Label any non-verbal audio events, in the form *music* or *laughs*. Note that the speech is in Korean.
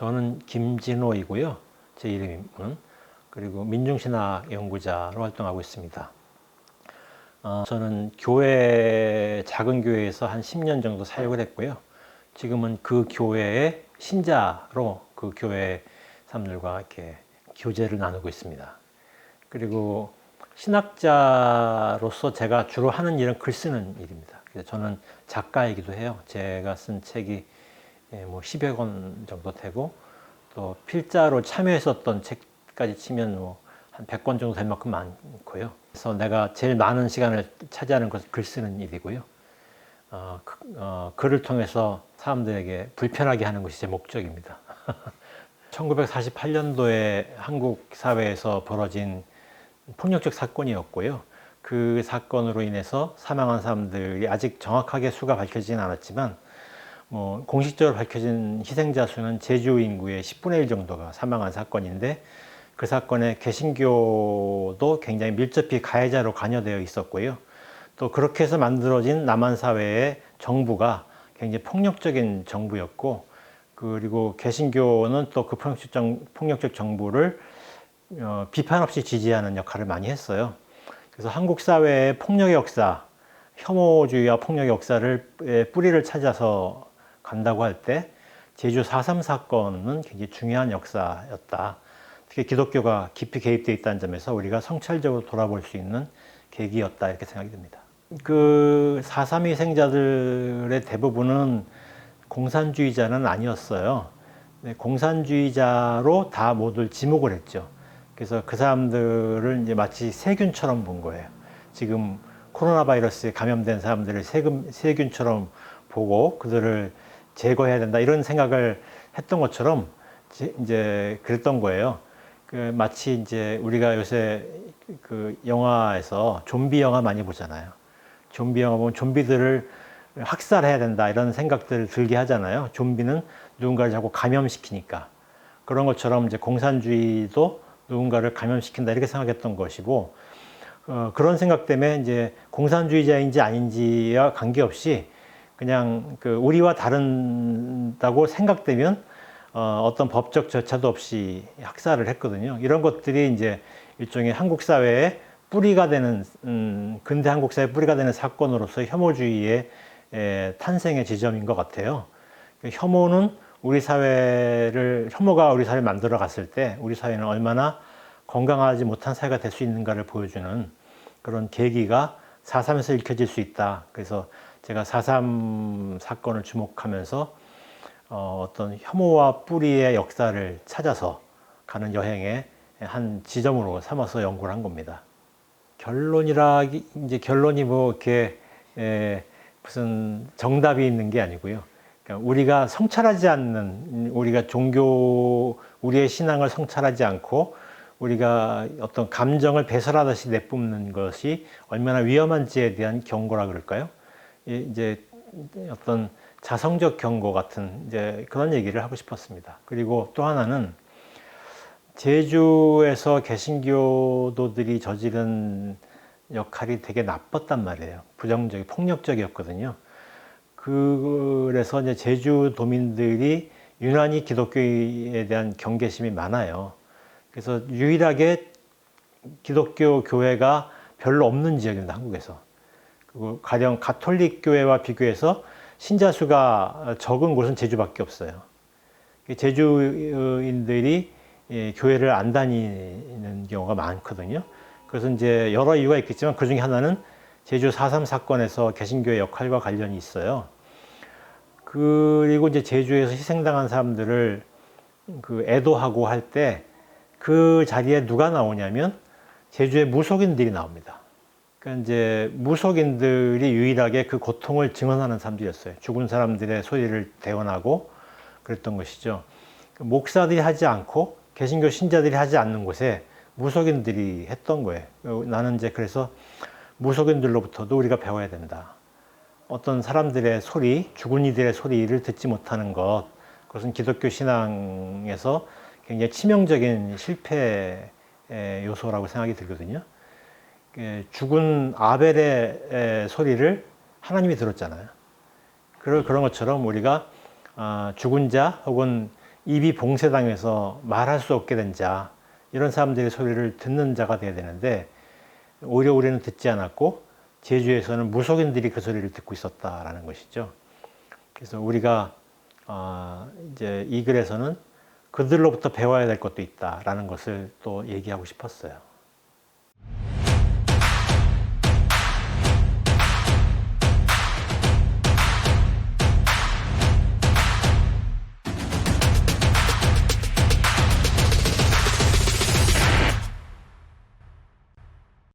저는 김진호이고요. 제 이름은 그리고 민중신학 연구자로 활동하고 있습니다. 어, 저는 교회 작은 교회에서 한 10년 정도 사역을 했고요. 지금은 그 교회의 신자로 그 교회 사람들과 이렇게 교제를 나누고 있습니다. 그리고 신학자로서 제가 주로 하는 일은 글 쓰는 일입니다. 저는 작가이기도 해요. 제가 쓴 책이 예, 뭐 10여 권 정도 되고 또 필자로 참여했었던 책까지 치면 뭐 한 100권 정도 될 만큼 많고요. 그래서 내가 제일 많은 시간을 차지하는 것은 글 쓰는 일이고요. 어, 그, 어, 글을 통해서 사람들에게 불편하게 하는 것이 제 목적입니다. *laughs* 1948년도에 한국 사회에서 벌어진 폭력적 사건이었고요. 그 사건으로 인해서 사망한 사람들이 아직 정확하게 수가 밝혀지진 않았지만 뭐 공식적으로 밝혀진 희생자 수는 제주 인구의 10분의 1 정도가 사망한 사건인데 그 사건에 개신교도 굉장히 밀접히 가해자로 관여되어 있었고요. 또 그렇게 해서 만들어진 남한 사회의 정부가 굉장히 폭력적인 정부였고 그리고 개신교는 또 그 폭력적, 정, 폭력적 정부를 어, 비판 없이 지지하는 역할을 많이 했어요. 그래서 한국 사회의 폭력의 역사, 혐오주의와 폭력의 역사를 의 뿌리를 찾아서 간다고 할 때 제주 4.3 사건은 굉장히 중요한 역사였다. 특히 기독교가 깊이 개입되어 있다는 점에서 우리가 성찰적으로 돌아볼 수 있는 계기였다 이렇게 생각이 듭니다. 그 4.3 희생자들의 대부분은 공산주의자는 아니었어요. 네, 공산주의자로 다 모두 지목을 했죠. 그래서 그 사람들을 이제 마치 세균처럼 본 거예요. 지금 코로나 바이러스에 감염된 사람들을 세균, 세균처럼 보고 그들을 제거해야 된다 이런 생각을 했던 것처럼 이제 그랬던 거예요. 그 마치 이제 우리가 요새 그 영화에서 좀비 영화 많이 보잖아요. 좀비 영화 보면 좀비들을 학살해야 된다 이런 생각들을 들게 하잖아요. 좀비는 누군가를 자꾸 감염시키니까 그런 것처럼 이제 공산주의도 누군가를 감염시킨다 이렇게 생각했던 것이고 어, 그런 생각 때문에 이제 공산주의자인지 아닌지와 관계없이 그냥 그 우리와 다른다고 생각되면 어, 어떤 법적 절차도 없이 학살을 했거든요. 이런 것들이 이제 일종의 한국 사회의 뿌리가 되는 음, 근대 한국 사회 뿌리가 되는 사건으로서 혐오주의의 에, 탄생의 지점인 것 같아요. 그 혐오는 우리 사회를 혐오가 우리 사회를 만들어 갔을 때 우리 사회는 얼마나 건강하지 못한 사회가 될 수 있는가를 보여주는 그런 계기가 4.3에서 읽혀질 수 있다. 그래서 제가 4.3 사건을 주목하면서 어, 어떤 혐오와 뿌리의 역사를 찾아서 가는 여행의 한 지점으로 삼아서 연구를 한 겁니다. 결론이라 이제 결론이 뭐 이렇게 에, 무슨 정답이 있는 게 아니고요. 그러니까 우리가 성찰하지 않는 우리가 종교 우리의 신앙을 성찰하지 않고 우리가 어떤 감정을 배설하듯이 내뿜는 것이 얼마나 위험한지에 대한 경고라 그럴까요? 이제 어떤 자성적 경고 같은 이제 그런 얘기를 하고 싶었습니다. 그리고 또 하나는 제주에서 개신교도들이 저지른 역할이 되게 나빴단 말이에요. 부정적이 폭력적이었거든요. 그래서 이제 제주 도민들이 유난히 기독교에 대한 경계심이 많아요. 그래서 유일하게 기독교 교회가 별로 없는 지역입니다. 한국에서. 그리고 가령 가톨릭 교회와 비교해서 신자 수가 적은 곳은 제주밖에 없어요. 제주인들이 예, 교회를 안 다니는 경우가 많거든요. 그래서 이제 여러 이유가 있겠지만 그 중에 하나는 제주 4.3 사건에서 개신교의 역할과 관련이 있어요. 그리고 이제 제주에서 희생당한 사람들을 그 애도하고 할 때 그 자리에 누가 나오냐면 제주의 무속인들이 나옵니다. 그러니까 이제 무속인들이 유일하게 그 고통을 증언하는 사람들이었어요. 죽은 사람들의 소리를 대원하고 그랬던 것이죠. 목사들이 하지 않고 개신교 신자들이 하지 않는 곳에 무속인들이 했던 거예요. 나는 이제 그래서 무속인들로부터도 우리가 배워야 된다. 어떤 사람들의 소리, 죽은 이들의 소리를 듣지 못하는 것, 그것은 기독교 신앙에서 굉장히 치명적인 실패 요소라고 생각이 들거든요. 죽은 아벨의 소리를 하나님이 들었잖아요. 그런 것처럼 우리가 아, 죽은 자 혹은 입이 봉쇄당해서 말할 수 없게 된 자, 이런 사람들의 소리를 듣는 자가 돼야 되는데 오히려 우리는 듣지 않았고 제주에서는 무속인들이 그 소리를 듣고 있었다라는 것이죠. 그래서 우리가 아, 이제 이 글에서는 그들로부터 배워야 될 것도 있다라는 것을 또 얘기하고 싶었어요.